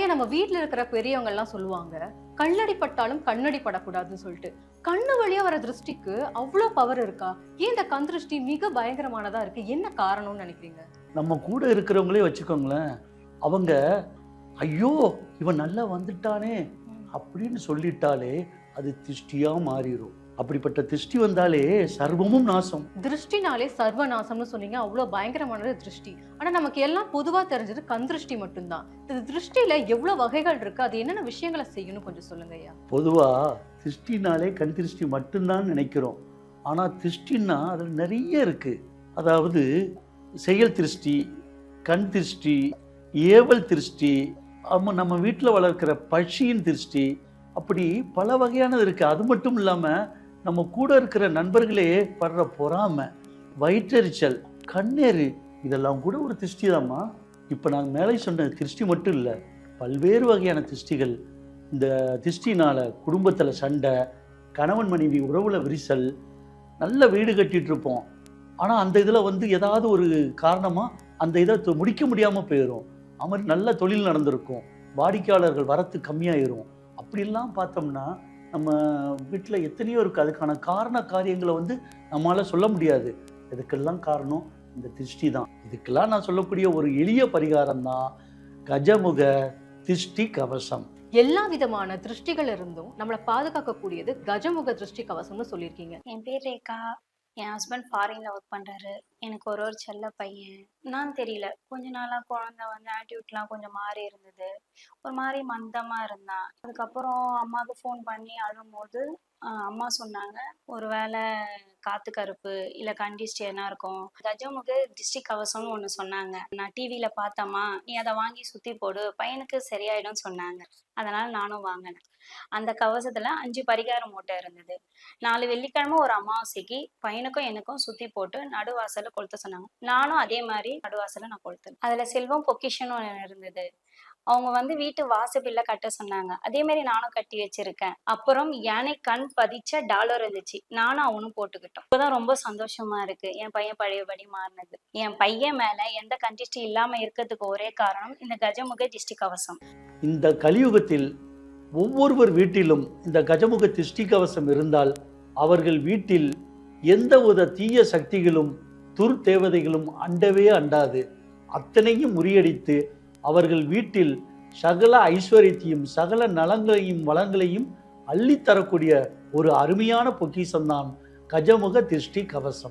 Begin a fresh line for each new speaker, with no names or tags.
நிறைய நம்ம வீட்ல இருக்கிற பெரியவங்க எல்லாம் சொல்லுவாங்க கண்ணடி பட்டாலும் கண்ணடி படக்கூடாதுன்னு சொல்லிட்டு. கண்ணு வழியா வர திருஷ்டிக்கு அவ்வளோ பவர் இருக்கா? ஏன் இந்த கண் திருஷ்டி மிக பயங்கரமானதா இருக்கு? என்ன காரணம்னு நினைக்கிறீங்க?
நம்ம கூட இருக்கிறவங்களே வச்சுக்கோங்களேன் அவங்க ஐயோ இவன் நல்லா வந்துட்டானே அப்படின்னு சொல்லிட்டாலே அது திருஷ்டியா மாறிடும் அப்படிப்பட்ட திஷ்டி வந்தாலே சர்வமும் நாசம்.
திருஷ்டினாலே சர்வநாசம்னு சொன்னீங்க. அவ்வளோ பயங்கரமானது திருஷ்டி. ஆனா நமக்கு எல்லாம் பொதுவா தெரிஞ்சது கண் திருஷ்டி மட்டும்தான். இந்த திருஷ்டியில எவ்வளவு வகைகள் இருக்கு? அது என்னென்ன விஷயங்களை செய்யணும் கொஞ்சம் சொல்லுங்க ஐயா.
பொதுவா திருஷ்டினாலே கண் திருஷ்டி மட்டும்தான் நினைக்கிறோம். ஆனா திருஷ்டின்னா அதில் நிறைய இருக்கு. அதாவது செயல் திருஷ்டி கண் திருஷ்டி ஏவல் திருஷ்டி ஆமா நம்ம வீட்டில் வளர்க்கிற பட்சியின் திருஷ்டி அப்படி பல வகையானது இருக்கு. அது மட்டும் இல்லாம நம்ம கூட இருக்கிற நண்பர்களே படுற பொறாமை வயிற்றெரிச்சல் கண்ணேறு இதெல்லாம் கூட ஒரு திருஷ்டி தாம்மா இப்போ நாங்கள் மேலே சொன்ன திருஷ்டி மட்டும் இல்லை பல்வேறு வகையான திருஷ்டிகள். இந்த திருஷ்டினால் குடும்பத்தில் சண்டை கணவன் மனைவி உறவுல விரிசல் நல்ல வீடு கட்டிகிட்டு இருப்போம். ஆனால் அந்த இதில் வந்து ஏதாவது ஒரு காரணமாக அந்த இதை முடிக்க முடியாமல் போயிடும் அது மாதிரி நல்ல தொழில் நடந்திருக்கும். வாடிக்கையாளர்கள் வரத்து கம்மியாயிரும். அப்படிலாம் பார்த்தோம்னா நம்ம வீட்டில் எத்தனையோ இருக்குது அதுக்கான காரண காரியங்களை வந்து நம்மளால் சொல்ல முடியாது. இதுக்கெல்லாம் காரணம்? இந்த திருஷ்டி தான். இதுக்கெல்லாம் நான் சொல்லக்கூடிய ஒரு எளிய பரிகாரம் தான் கஜமுக திருஷ்டி கவசம்.
எல்லா விதமான திருஷ்டிகள் இருந்தும் நம்மளை பாதுகாக்கக்கூடியது கஜமுக திருஷ்டி கவசம்னு சொல்லியிருக்கீங்க.
என் பேர் ரேகா. என் ஹஸ்பண்ட் ஃபாரின்ல ஒர்க் பண்றாரு. எனக்கு ஒரு ஒரு செல்ல பையன். நான் தெரியல. கொஞ்ச நாளா குழந்தை வந்து ஆட்டிடியூட்லாம் கொஞ்சம் மாறி இருந்தது. ஒரு மாதிரி மந்தமா இருந்தான். அதுக்கப்புறம் அம்மாவுக்கு ஃபோன் பண்ணி அழும்போது அம்மா சொன்னாங்க ஒருவேளை காத்து கருப்பு இல்ல கண்டிஸ்ட் என்ன இருக்கும். கஜமுக டிஸ்ட்ரிக் கவசம்னு ஒண்ணு சொன்னாங்க. நான் டிவில பார்த்தம்மா நீ அதை வாங்கி சுத்தி போடு பையனுக்கு சரியாயிடும் சொன்னாங்க. அதனால நானும் வாங்கினேன். அந்த கவசத்துல அஞ்சு பரிகார மூட்டை இருந்தது. நாலு வெள்ளிக்கிழமை ஒரு அமாவாசைக்கு பையனுக்கும் எனக்கும் சுத்தி போட்டு நடுவாசல்ல கொளுத்த சொன்னாங்க. நானும் அதே மாதிரி நடுவாசல்ல நான் கொளுத்தேன் அதுல செல்வம் பொக்கிஷன் ஒன்று இருந்தது. அவங்க வந்து வீட்டு வாசப்பில்ல கட்ட சொன்னாங்க. அதே மாதிரி நானும் கட்டி வச்சிருக்கேன். அப்புறம் யானை கண் பதிச்ச டாலர் இருந்துச்சு. நானும் அவனும் போட்டுக்கிட்டோம். இப்பதான் ரொம்ப சந்தோஷமா இருக்கு. என் பையன் பழையபடி மாறினது. என் பையன் மேல எந்த கண்டிஸ்டி இல்லாம இருக்கிறதுக்கு ஒரே காரணம் இந்த கஜமுக திஷ்டி கவசம்.
இந்த கலியுகத்தில் ஒவ்வொருவர் வீட்டிலும் இந்த கஜமுக திஷ்டி கவசம் இருந்தால் அவர்கள் வீட்டில் எந்தவித தீய சக்திகளும் துர்தேவதைகளும் அண்டவே அண்டாது. அத்தனையும் முறியடித்து அவர்கள் வீட்டில் சகல ஐஸ்வர்யத்தையும் சகல நலங்களையும் வளங்களையும் அள்ளித்தரக்கூடிய ஒரு அருமையான பொக்கிசம்தான் கஜமுக திருஷ்டி கவசம்.